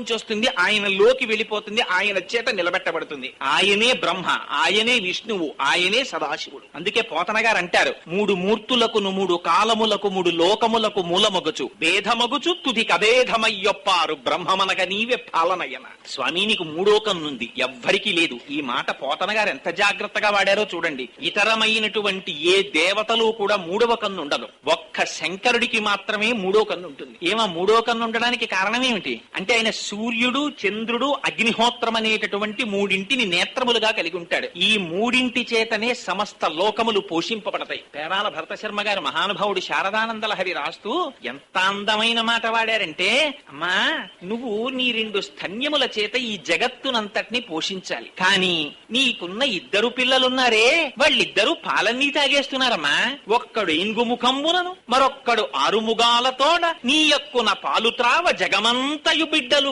నుంచి వస్తుంది ఆయనలోకి వెళ్ళిపోతుంది ఆయన చేత నిలబెట్టబడుతుంది. ఆయనే బ్రహ్మ ఆయనే విష్ణువు ఆయనే సదాశివుడు. అందుకే పోతన గారు అంటారు మూడు మూర్తులకును మూడు కాలములకు మూడు లోకములకు మూలమొగచు భేదమగుచు తుది కభేదమయ్యొప్పారు బ్రహ్మమనగ నీవే పాలనయ్యన స్వామి నీకు మూడో కన్నుంది ఎవ్వరికీ లేదు. ఈ మాట పోతన గారు ఎంత జాగ్రత్తగా వాడారో చూడండి. ఇతరమైనటువంటి ఏ దేవతలు కూడా మూడవ కన్ను ఉండదు ఒక్క శంకరుడికి మాత్రమే మూడో కన్ను ఉంటుంది. ఏమా మూడో కన్ను ఉండడానికి కారణం ఏమిటి? అంటే ఆయన సూర్యుడు చంద్రుడు అగ్నిహోత్రం అనేటటువంటి మూడింటిని నేత్రములుగా కలిగి ఉంటాడు. ఈ మూడింటి చేతనే సమస్త లోకములు పోషింపబడతాయి. పేరాల భరత శర్మ గారు మహానుభావుడు శారదానందల హరి రాస్తూ ఎంత అందమైన మాట వాడారంటే అమ్మా నువ్వు నీ రెండు స్తన్యముల చేత ఈ జగత్తునంతటిని పోషించాలి. కానీ నీకున్న ఇద్దరు పిల్లలున్నారే వాళ్ళిద్దరూ పాలన్నీ తాగేస్తున్నారమ్మా. ఒక్కడు ఇంగుముఖంబునను మరొక్కడు ఆరుముగాలతోడ నీ యొక్కున పాలు త్రావ జగమంతయు బిడ్డలు